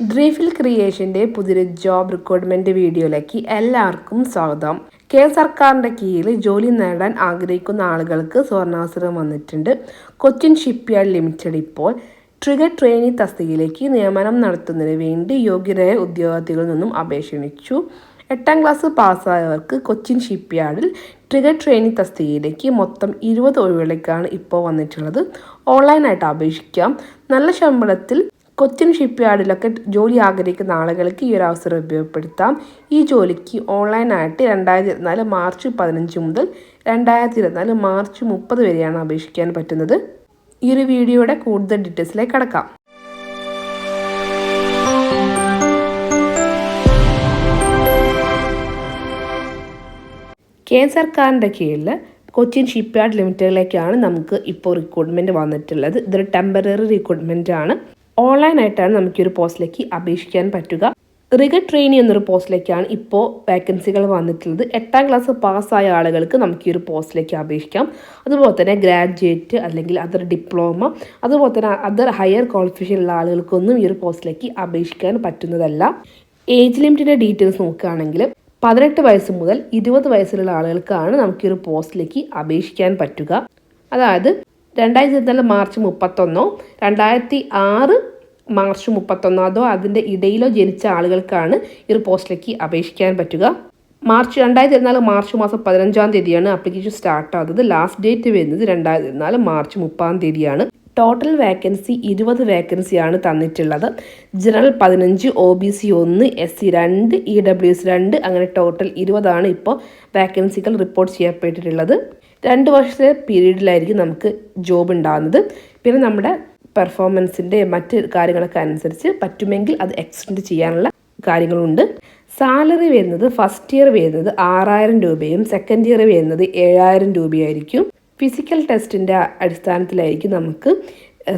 ഡ്രീഫിൽ ക്രിയേഷന്റെ പുതിയൊരു job recruitment വീഡിയോയിലേക്ക് എല്ലാവർക്കും സ്വാഗതം. കേന്ദ്ര സർക്കാരിന്റെ കീഴിൽ ജോലി നേടാൻ ആഗ്രഹിക്കുന്ന ആളുകൾക്ക് സ്വർണാവസരം വന്നിട്ടുണ്ട്. കൊച്ചിൻ ഷിപ്പ്യാർഡ് ലിമിറ്റഡ് ഇപ്പോൾ ട്രിഗർ ട്രെയിനി തസ്തികയിലേക്ക് നിയമനം നടത്തുന്നതിന് വേണ്ടി യോഗ്യരായ ഉദ്യോഗാർത്ഥികളിൽ നിന്നും അപേക്ഷ ക്ഷണിച്ചു. എട്ടാം ക്ലാസ് പാസ്സായവർക്ക് കൊച്ചിൻ ഷിപ്പ്യാർഡിൽ ട്രിഗർ ട്രെയിനി തസ്തികയിലേക്ക് മൊത്തം ഇരുപത് ഒഴിവുകളിലേക്കാണ് ഇപ്പോൾ വന്നിട്ടുള്ളത്. ഓൺലൈനായിട്ട് അപേക്ഷിക്കാം. നല്ല ശമ്പളത്തിൽ കൊച്ചിൻ ഷിപ്പ്യാർഡിലൊക്കെ ജോലി ആഗ്രഹിക്കുന്ന ആളുകൾക്ക് ഈ ഒരു അവസരം ഉപയോഗപ്പെടുത്താം. ഈ ജോലിക്ക് ഓൺലൈനായിട്ട് രണ്ടായിരത്തി ഇരുപത്തിനാല് മാർച്ച് പതിനഞ്ച് മുതൽ രണ്ടായിരത്തി ഇരുപത്തിനാല് മാർച്ച് മുപ്പത് വരെയാണ് അപേക്ഷിക്കാൻ പറ്റുന്നത്. ഈ ഒരു വീഡിയോയുടെ കൂടുതൽ ഡീറ്റെയിൽസിലേക്ക് കടക്കാം. കേന്ദ്ര സർക്കാരിന്റെ കീഴിൽ കൊച്ചിൻ ഷിപ്പ്യാർഡ് ലിമിറ്റഡിലേക്കാണ് നമുക്ക് ഇപ്പോൾ റിക്രൂട്ട്മെന്റ് വന്നിട്ടുള്ളത്. ഇതൊരു ടെമ്പററി റിക്രൂട്ട്മെന്റ് ആണ്. ഓൺലൈനായിട്ടാണ് നമുക്ക് ഈ ഒരു പോസ്റ്റിലേക്ക് അപേക്ഷിക്കാൻ പറ്റുക. റിഗ ട്രെയിനി എന്നൊരു പോസ്റ്റിലേക്കാണ് ഇപ്പോൾ വേക്കൻസികൾ വന്നിട്ടുള്ളത്. എട്ടാം ക്ലാസ് പാസ്സായ ആളുകൾക്ക് നമുക്ക് ഈ ഒരു പോസ്റ്റിലേക്ക് അപേക്ഷിക്കാം. അതുപോലെ തന്നെ ഗ്രാജുവേറ്റ് അല്ലെങ്കിൽ അതർ ഡിപ്ലോമ അതുപോലെ തന്നെ അതർ ഹയർ ക്വാളിഫിക്കേഷൻ ഉള്ള ആളുകൾക്കൊന്നും ഈ ഒരു പോസ്റ്റിലേക്ക് അപേക്ഷിക്കാൻ പറ്റുന്നതല്ല. ഏജ് ലിമിറ്റിന്റെ ഡീറ്റെയിൽസ് നോക്കുകയാണെങ്കിൽ പതിനെട്ട് വയസ്സ് മുതൽ ഇരുപത് വയസ്സിലുള്ള ആളുകൾക്കാണ് നമുക്ക് ഈ ഒരു പോസ്റ്റിലേക്ക് അപേക്ഷിക്കാൻ പറ്റുക. അതായത് രണ്ടായിരത്തി ഇരുപത്തിനാല് മാർച്ച് മുപ്പത്തൊന്നോ രണ്ടായിരത്തി ആറ് മാർച്ച് മുപ്പത്തൊന്നോ അതോ അതിന്റെ ഇടയിലോ ജനിച്ച ആളുകൾക്കാണ് ഈ ഒരു പോസ്റ്റിലേക്ക് അപേക്ഷിക്കാൻ പറ്റുക. മാർച്ച് രണ്ടായിരത്തി ഇരുപത്തിനാല് മാർച്ച് മാസം പതിനഞ്ചാം തീയതിയാണ് അപ്ലിക്കേഷൻ സ്റ്റാർട്ട് ആകുന്നത് ലാസ്റ്റ് ഡേറ്റ് വരുന്നത് രണ്ടായിരത്തി ഇരുപത്തിനാല് മാർച്ച് മുപ്പതാം തീയതിയാണ്. ടോട്ടൽ വേക്കൻസി ഇരുപത് വേക്കൻസിയാണ് തന്നിട്ടുള്ളത്. ജനറൽ പതിനഞ്ച് ഒ ബി സി ഒന്ന് എസ് സി രണ്ട് ഇ ഡബ്ല്യു എസ് രണ്ട് അങ്ങനെ ടോട്ടൽ ഇരുപതാണ് ഇപ്പോൾ വേക്കൻസികൾ റിപ്പോർട്ട് ചെയ്യപ്പെട്ടിട്ടുള്ളത്. രണ്ട് വർഷത്തെ പീരീഡിലായിരിക്കും നമുക്ക് ജോബ് ഉണ്ടാകുന്നത് പിന്നെ നമ്മുടെ പെർഫോമൻസിന്റെ മറ്റ് കാര്യങ്ങളൊക്കെ അനുസരിച്ച് പറ്റുമെങ്കിൽ അത് എക്സ്റ്റെൻഡ് ചെയ്യാനുള്ള കാര്യങ്ങളുണ്ട്. സാലറി വരുന്നത് ഫസ്റ്റ് ഇയർ വരുന്നത് ആറായിരം രൂപയും സെക്കൻഡ് ഇയർ വരുന്നത് ഏഴായിരം രൂപയായിരിക്കും. ഫിസിക്കൽ ടെസ്റ്റിന്റെ അടിസ്ഥാനത്തിലായിരിക്കും നമുക്ക്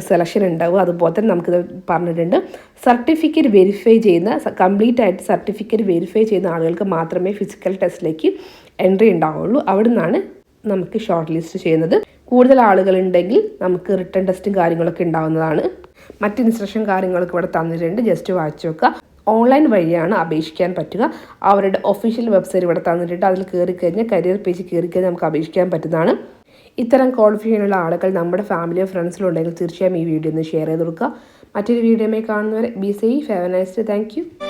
സെലക്ഷൻ ഉണ്ടാവും അതുപോലെ തന്നെ നമുക്കിത് പറഞ്ഞിട്ടുണ്ട്. സർട്ടിഫിക്കറ്റ് വെരിഫൈ ചെയ്യുന്ന കംപ്ലീറ്റ് ആയിട്ട് സർട്ടിഫിക്കറ്റ് വെരിഫൈ ചെയ്യുന്ന ആളുകൾക്ക് മാത്രമേ ഫിസിക്കൽ ടെസ്റ്റിലേക്ക് എൻട്രി ഉണ്ടാവുള്ളൂ. അവിടെ നിന്നാണ് നമുക്ക് ഷോർട്ട് ലിസ്റ്റ് ചെയ്യുന്നത്. കൂടുതൽ ആളുകളുണ്ടെങ്കിൽ നമുക്ക് റിട്ടേൺ ടെസ്റ്റും കാര്യങ്ങളൊക്കെ ഉണ്ടാവുന്നതാണ്. മറ്റ് ഇൻസ്ട്രക്ഷൻ കാര്യങ്ങളൊക്കെ ഇവിടെ തന്നിട്ടുണ്ട്. ജസ്റ്റ് വായിച്ചു നോക്കുക. ഓൺലൈൻ വഴിയാണ് അപേക്ഷിക്കാൻ പറ്റുക. അവരുടെ ഒഫീഷ്യൽ വെബ്സൈറ്റ് ഇവിടെ തന്നിട്ടുണ്ട്. അതിൽ കയറി കഴിഞ്ഞാൽ കരിയർ പേജ് കയറി കഴിഞ്ഞാൽ നമുക്ക് അപേക്ഷിക്കാൻ പറ്റുന്നതാണ്. ഇത്തരം ക്വാളിഫിക്കേഷനുള്ള ആളുകൾ നമ്മുടെ ഫാമിലിയോ ഫ്രണ്ട്സിലോ ഉണ്ടെങ്കിൽ തീർച്ചയായും ഈ വീഡിയോ ഒന്ന് ഷെയർ ചെയ്ത് കൊടുക്കുക. മറ്റൊരു വീഡിയോയുമായി കാണുന്നവരെ be safe have thank you